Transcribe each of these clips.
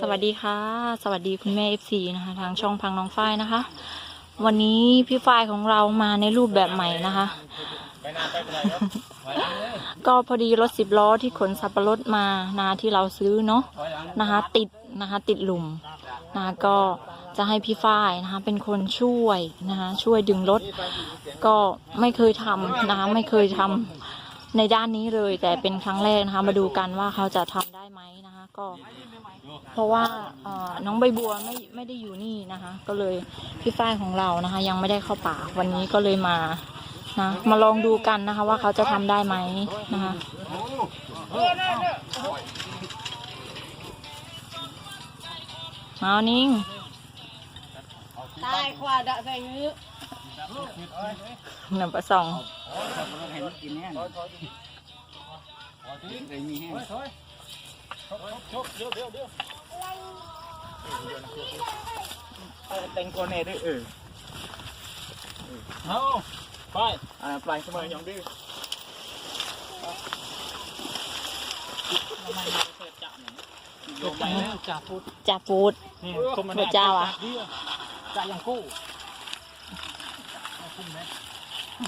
สวัสดีค่ะ สวัสดีคุณแม่เอฟซีนะคะ ทางช่องพังน้องฝ้ายนะคะ วันนี้พี่ฝ้ายของเรามาในรูปแบบใหม่นะคะ ก็พอดีรถสิบล้อที่ขนสับปะรดมานะที่เราซื้อเนาะนะคะ ติดนะคะ ติดหลุมนะคะก็จะให้พี่ฝ้ายนะคะ เป็นคนช่วยนะคะ ช่วยดึงรถ ก็ไม่เคยทำนะคะ ไม่เคยทำ ในด้านนี้เลยแต่เป็นครั้งแรกนะคะมาดูกันว่าเขาจะทำได้ไหมนะคะก็ เพราะว่าเอ่อน้องใบบัวไม่ไม่ได้อยู่นี่นะคะ ก็เลยพี่ฝ้ายของเรานะคะ ยังไม่ได้เข้าป่าวันนี้ก็เลยมานะมาลองดูกันนะคะ ว่าเขาจะทำได้ไหมนะคะเอานิ่ง ตายกว่าดะใส่ยื้อหนึ่งประสองให้มัน กินแห้งเลยมีแห้งแต่งคนเนด้วยเออเอาไปอ่าปลายเสมอยังดื้อจ่าพูดจ่าฟูดนี่พระเจ้าอะจ่ายังกู้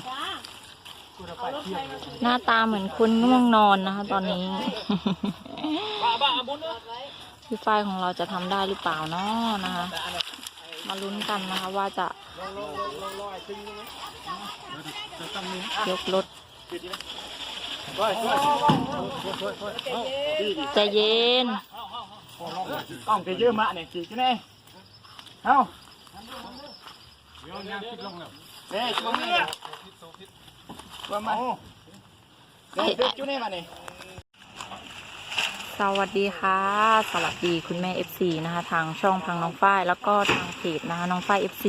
จ้า หน้าตาเหมือนคนง่วงนอนนะคะตอนนี้บ้าบ้าบุญเนอะพี่ฝ้ายของเราจะทำได้หรือเปล่าเนาะนะคะ มาลุ้นกันนะคะว่าจะยกรถไปไปใจเย็นกล้องจะเยอะมากเนี่ยกี่กันแน่เอาเดี๋ยวยังคิดลงแล้วเด็กมาเนี่ ยมามาเด็กเด็กจุ๊เนี่ยมาเนี่ยสวัสดีค่ะ สวัสดีคุณแม่ FC นะคะ ทางช่องพังน้องฝ้ายแล้วก็ทางเพจนะคะน้องฝ้าย FC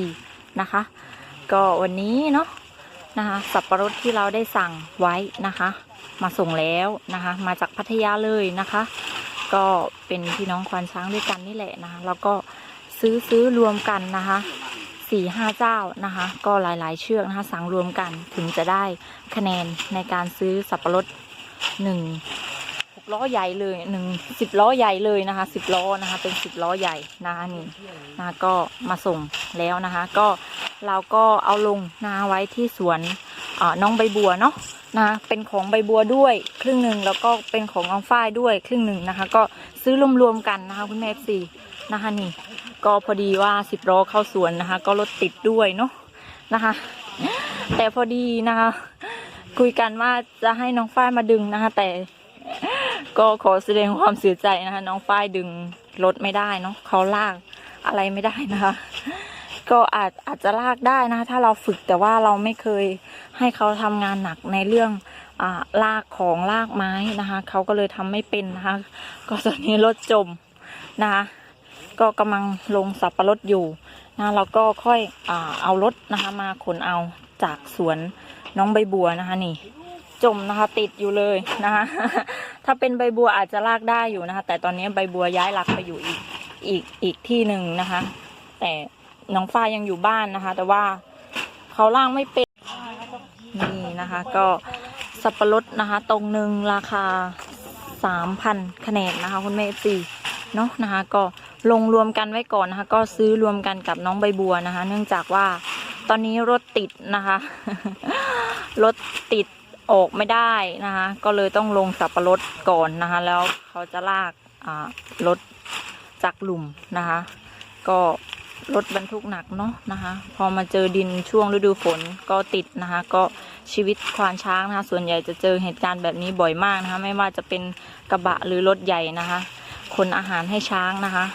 นะคะ ก็วันนี้เนาะนะคะสับปะรดที่เราได้สั่งไว้นะคะ มาส่งแล้วนะคะ มาจากพัทยาเลยนะคะ ก็เป็นพี่น้องควานช้างด้วยกันนี่แหละนะคะ แล้วก็ซื้อซื้อรวมกันนะคะ สี่ห้าเจ้านะคะ ก็หลายๆ เชือกนะคะสั่งรวมกันถึงจะได้คะแนนในการซื้อสับปะรดหนึ่งหกล้อใหญ่เลยหนึ่งสิบล้อใหญ่เลยนะคะสิบล้อนะคะ เป็นสิบล้อใหญ่นะคะนี่นะะก็มาส่งแล้วนะคะ ก็เราก็เอาลงนาไว้ที่สวนน้องใบบัวเนาะนะะเป็นของใบบัวด้วยครึ่งหนึ่งแล้วก็เป็นของน้องฝ้ายด้วยครึ่งหนึ่งนะคะ ก็ซื้อรวมๆกันนะคะคุณแม่สี่นะคะนี่ ก็พอดีว่าสิบล้อเข้าสวนนะคะ ก็รถติดด้วยเนาะนะคะ แต่พอดีนะคะ คุยกันว่าจะให้น้องฝ้ายมาดึงนะคะ แต่ก็ขอแสดงความเสียใจนะคะ น้องฝ้ายดึงรถไม่ได้เนาะเขาลากอะไรไม่ได้นะคะ ก็อาจอาจจะลากได้นะคะถ้าเราฝึกแต่ว่าเราไม่เคยให้เขาทำงานหนักในเรื่องอ่าลากของลากไม้นะคะเขาก็เลยทำไม่เป็นนะคะ ก็ตอนนี้รถจมนะคะ ก็กำลังลงสับปะรดอยู่นะเราก็ค่อยอเอารถนะคะมาขนเอาจากสวนน้องใบบัวนะคะนี่ จมนะคะติดอยู่เลยนะคะถ้าเป็นใบบัวอาจจะลากได้อยู่นะคะ แต่ตอนนี้ใบบัวย้ายหลักไปอยู่อีกอีกอีกที่หนึ่งนะคะ แต่น้องฟ้ายังอยู่บ้านนะคะ แต่ว่าเขาล่างไม่เป็นนี่นะคะ ก็สับปะรดนะคะ ตรงหนึ่งราคาสามพันคะแนนนะคะ คุณแม่สี่เนาะนะคะ ก็ ลงรวมกันไว้ก่อนนะคะ ก็ซื้อรวมกันกับน้องใบบัวนะคะ เนื่องจากว่าตอนนี้รถติดนะคะ รถติดออกไม่ได้นะคะ ก็เลยต้องลงสับปะรดก่อนนะคะ แล้วเขาจะลากรถจากหลุมนะคะ ก็รถบรรทุกหนักเนาะนะคะ พอมาเจอดินช่วงฤดูฝนก็ติดนะคะ ก็ชีวิตควานช้างนะคะ ส่วนใหญ่จะเจอเหตุการณ์แบบนี้บ่อยมากนะคะ ไม่ว่าจะเป็นกระบะหรือรถใหญ่นะคะ ขนอาหารให้ช้างนะคะ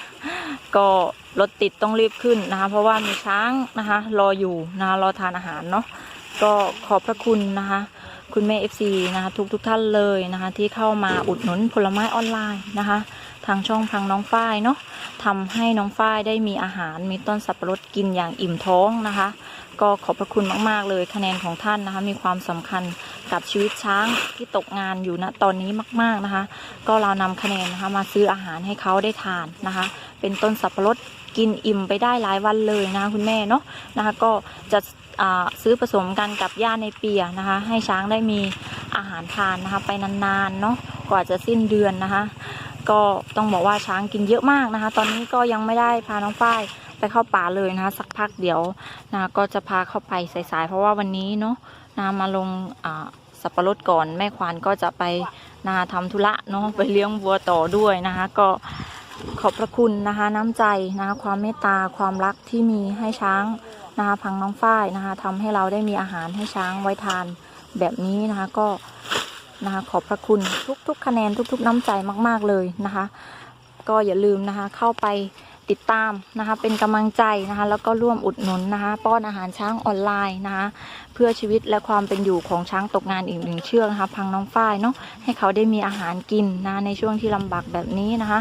ก็รถติดต้องรีบขึ้นนะคะ เพราะว่ามีช้างนะคะ รออยู่นะคะรอทานอาหารเนาะก็ขอบพระคุณนะคะ คุณแม่ FC นะคะทุกทุกท่านเลยนะคะ ที่เข้ามาอุดหนุนผลไม้ออนไลน์นะคะ ทางช่องพังน้องฝ้ายเนาะทำให้น้องฝ้ายได้มีอาหารมีต้นสับปะรดกินอย่างอิ่มท้องนะคะ ก็ขอบพระคุณมากๆเลยคะแนนของท่านนะคะ มีความสำคัญกับชีวิตช้างที่ตกงานอยู่ณตอนนี้มาก ๆนะคะ ก็เรานำคะแนนนะคะมาซื้ออาหารให้เขาได้ทานนะคะ เป็นต้นสับปะรดกินอิ่มไปได้หลายวันเลยนะคะคุณแม่เนาะนะคะ ก็จะซื้อผสมกันกับหญ้าในเปียนะคะ ให้ช้างได้มีอาหารทานนะคะ ไปนานๆเนาะกว่าจะสิ้นเดือนนะคะ ก็ต้องบอกว่าช้างกินเยอะมากนะคะ ตอนนี้ก็ยังไม่ได้พาน้องฝ้ายไปเข้าป่าเลยนะคะ สักพักเดี๋ยวนะก็จะพาเข้าไปสายๆ เพราะว่าวันนี้เนาะนะมาลงอ่าสับปะรดก่อนแม่ควานก็จะไปนาทำธุระเนาะไปเลี้ยงวัวต่อด้วยนะคะ ก็ขอบพระคุณนะคะ น้ำใจนะคะความเมตตาความรักที่มีให้ช้างนะคะพังน้องฝ้ายนะคะทำให้เราได้มีอาหารให้ช้างไว้ทานแบบนี้นะคะ ก็ นะคะ ขอบพระคุณทุกๆ คะแนนทุก ๆ น้ำใจมาก ๆเลยนะคะ ก็อย่าลืมนะคะเข้าไปติดตามนะคะ เป็นกำลังใจนะคะ แล้วก็ร่วมอุดหนุนนะคะ ป้อนอาหารช้างออนไลน์นะคะ เพื่อชีวิตและความเป็นอยู่ของช้างตกงานอีกหนึ่งเชือกนะคะ พังน้องฝ้ายเนาะให้เขาได้มีอาหารกินนะในช่วงที่ลำบากแบบนี้นะคะ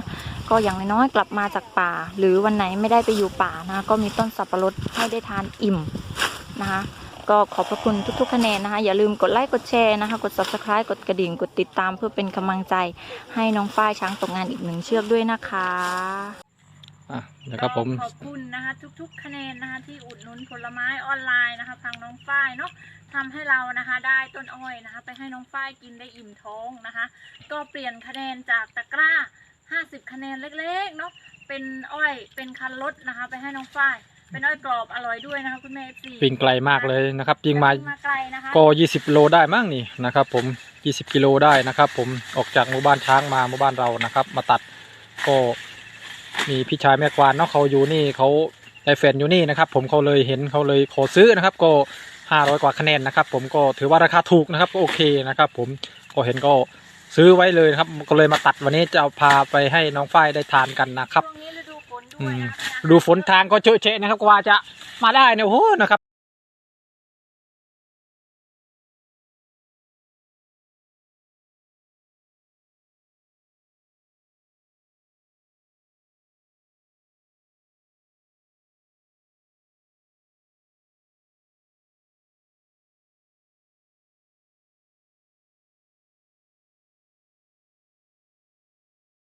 ก็อย่างน้อยๆกลับมาจากป่า หรือวันไหนไม่ได้ไปอยู่ป่านะคะก็มีต้นสับปะรดให้ได้ทานอิ่มนะคะ ก็ขอบพระคุณทุกๆคะแนนนะคะ อย่าลืมกดไลค์กดแชร์นะคะ กด subscribe กดกระดิ่ง กดติดตามเพื่อเป็นกำลังใจให้น้องฝ้ายช้างตกงานอีกหนึ่งเชือกด้วยนะคะอะนะครับผม ขอบคุณนะคะทุกๆ คะแนนนะคะที่อุดหนุนผลไม้ออนไลน์นะคะพังน้องฝ้ายเนาะทำให้เรานะคะได้ต้นอ้อยนะคะ ไปให้น้องฝ้ายกินได้อิ่มท้องนะคะ ก็เปลี่ยนคะแนนจากตะกร้า 50 คะแนนเล็กๆเนาะเป็นอ้อยเป็นคันรถนะคะ ไปให้น้องฝ้าย เป็นอ้อยกรอบอร่อยด้วยนะคะคุณแม่เอฟซีวิ่งไกลมากเลยนะครับยิงมามาไกลนะคะก็ 20โลได้มั้งนี่นะครับ ผม 20กิโลได้นะครับ ผมออกจากหมู่บ้านช้างมาหมู่บ้านเรานะครับ มาตัดก็มีพี่ชายแม่กวานเนาะเขาอยู่นี่เขาได้แฟนอยู่นี่นะครับ ผมเขาเลยเห็นเขาเลยขอซื้อนะครับ ก็ 500 กว่าคะแนนนะครับ ผมก็ถือว่าราคาถูกนะครับก็โอเคนะครับ ผมก็เห็นก็ซื้อไว้เลยนะครับ ก็เลยมาตัดวันนี้จะเอาพาไปให้น้องฝ้ายได้ทานกันนะครับ ช่วงนี้ฤ ดูฝนทางก็เจอะเชะนะครับกว่าจะมาได้เนี่ยโอ้โหนะครับ